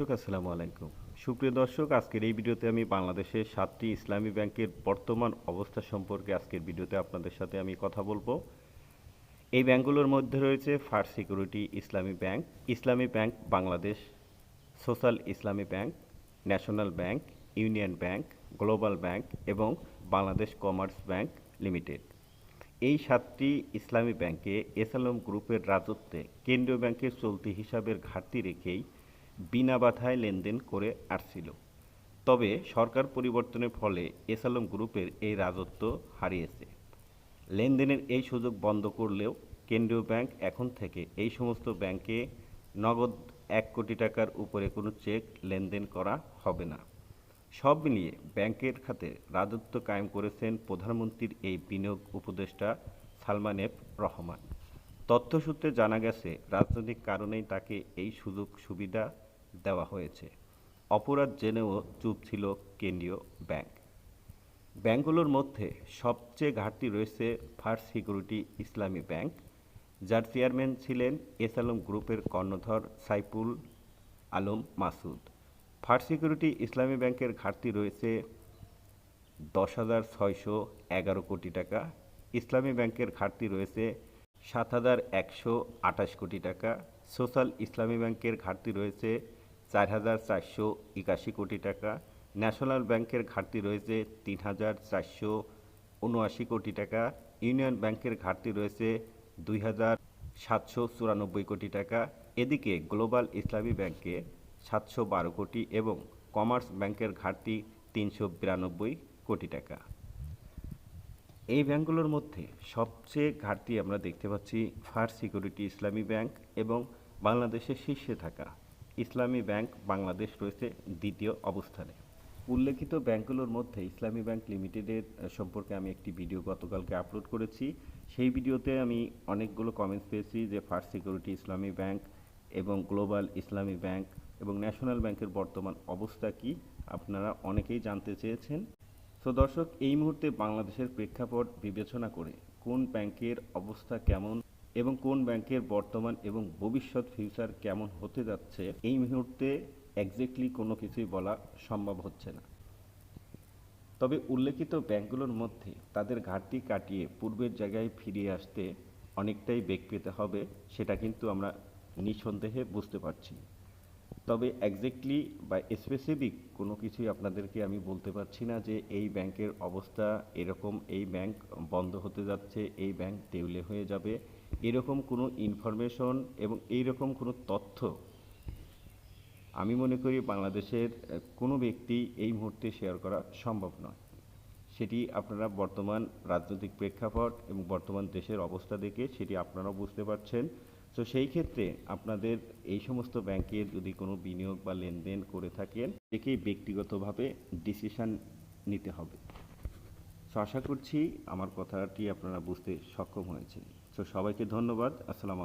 দর্শক, আসসালামু আলাইকুম। সুপ্রিয় দর্শক, আজকের এই ভিডিওতে আমি বাংলাদেশের সাতটি ইসলামী ব্যাংকের বর্তমান অবস্থা সম্পর্কে আজকের ভিডিওতে আপনাদের সাথে আমি কথা বলব। এই ব্যাংকগুলোর মধ্যে রয়েছে first security Islami bank Islami bank Bangladesh, social Islami bank, national bank, union bank, global bank এবং বাংলাদেশ কমার্স ব্যাংক লিমিটেড। এই সাতটি ইসলামী ব্যাংকে এসালম গ্রুপের রাজত্বে কেন্দ্রীয় ব্যাংকের চলতি হিসাবের ঘাটতি রেখেই বিনা বাধায় লেনদেন করে আসছিল। তবে সরকার পরিবর্তনের ফলে এসালম গ্রুপের এই রাজত্ব হারিয়েছে। লেনদেনের এই সুযোগ বন্ধ করলেও কেন্দ্রীয় ব্যাংক এখন থেকে এই সমস্ত ব্যাংকে নগদ এক কোটি টাকার উপরে কোনো চেক লেনদেন করা হবে না। সব মিলিয়ে ব্যাংকের খাতে রাজত্ব কায়েম করেছেন প্রধানমন্ত্রীর এই বিনিয়োগ উপদেষ্টা সালমান এফ রহমান। তথ্যসূত্রে জানা গেছে, রাজনৈতিক কারণেই তাকে এই সুযোগ সুবিধা দেওয়া হয়েছে। অপরাধ জেনেও চুপ ছিল কেন্দ্রীয় ব্যাংক। ব্যাংকগুলোর মধ্যে সবচেয়ে ঘাটতি রয়েছে ফার্স্ট সিকিউরিটি ইসলামী ব্যাংক, যার চেয়ারম্যান ছিলেন এস আলম গ্রুপের কর্ণধর সাইফুল আলম মাসুদ। ফার্স্ট সিকিউরিটি ইসলামী ব্যাংকের ঘাটতি রয়েছে দশ হাজার ছয়শো এগারো কোটি টাকা। ইসলামী ব্যাংকের ঘাটতি রয়েছে সাত হাজার একশো আঠাশ কোটি টাকা। সোশ্যাল ইসলামী ব্যাংকের ঘাটতি রয়েছে চার হাজার চারশো একাশি কোটি টাকা। ন্যাশনাল ব্যাংকের ঘাটতি রয়েছে তিন হাজার চারশো উনআশি কোটি টাকা। ইউনিয়ন ব্যাংকের ঘাটতি রয়েছে দুই হাজার সাতশো চুরানব্বই কোটি টাকা। এদিকে গ্লোবাল ইসলামী ব্যাংকে সাতশো বারো কোটি এবং কমার্স ব্যাংকের ঘাটতি তিনশো বিরানব্বই কোটি টাকা। এই ব্যাংকগুলোর মধ্যে সবচেয়ে ঘাটতি আমরা দেখতে পাচ্ছি ফার্স্ট সিকিউরিটি ইসলামী ব্যাংক এবং বাংলাদেশের শীর্ষে থাকা ইসলামী ব্যাংক বাংলাদেশ রয়েছে দ্বিতীয় অবস্থানে। উল্লেখিত ব্যাংকগুলোর মধ্যে ইসলামী ব্যাংক লিমিটেডের সম্পর্কে আমি একটি ভিডিও গতকালকে আপলোড করেছি। সেই ভিডিওতে আমি অনেকগুলো কমেন্টস পেয়েছি যে ফার্স্ট সিকিউরিটি ইসলামী ব্যাংক এবং গ্লোবাল ইসলামী ব্যাংক এবং ন্যাশনাল ব্যাংকের বর্তমান অবস্থা কি আপনারা অনেকেই জানতে চেয়েছেন। তো দর্শক, এই মুহূর্তে বাংলাদেশের প্রেক্ষাপট বিবেচনা করে কোন ব্যাংকের অবস্থা কেমন এবং কোন ব্যাংকের বর্তমান এবং ভবিষ্যৎ ফিউচার কেমন হতে যাচ্ছে, এই মুহূর্তে একজ্যাক্টলি কোনো কিছুই বলা সম্ভব হচ্ছে না। তবে উল্লেখিত ব্যাংকগুলোর মধ্যে তাদের ঘাটতি কাটিয়ে পূর্বের জায়গায় ফিরিয়ে আসতে অনেকটাই বেগ পেতে হবে, সেটা কিন্তু আমরা নিঃসন্দেহে বুঝতে পারছি। তবে এক্স্যাক্টলি বা স্পেসিফিক কোনো কিছুই আপনাদেরকে আমি বলতে পারছি না যে এই ব্যাংকের অবস্থা এরকম, এই ব্যাংক বন্ধ হতে যাচ্ছে, এই ব্যাংক দেউলে হয়ে যাবে, এরকম কোনো ইনফরমেশন এবং এইরকম কোনো তথ্য আমি মনে করি বাংলাদেশের কোনো ব্যক্তি এই মুহূর্তে শেয়ার করা সম্ভব নয়। সেটি আপনারা বর্তমান রাজনৈতিক প্রেক্ষাপট এবং বর্তমান দেশের অবস্থা দেখে সেটি আপনারাও বুঝতে পারছেন। তো সেই ক্ষেত্রে আপনাদের এই সমস্ত ব্যাংকে যদি কোনো বিনিয়োগ বা লেনদেন করে থাকেন, একেই ব্যক্তিগতভাবে ডিসিশান নিতে হবে। সো আশা করছি আমার কথাটি আপনারা বুঝতে সক্ষম হয়েছেন। তো সবাইকে ধন্যবাদ। আসসালামু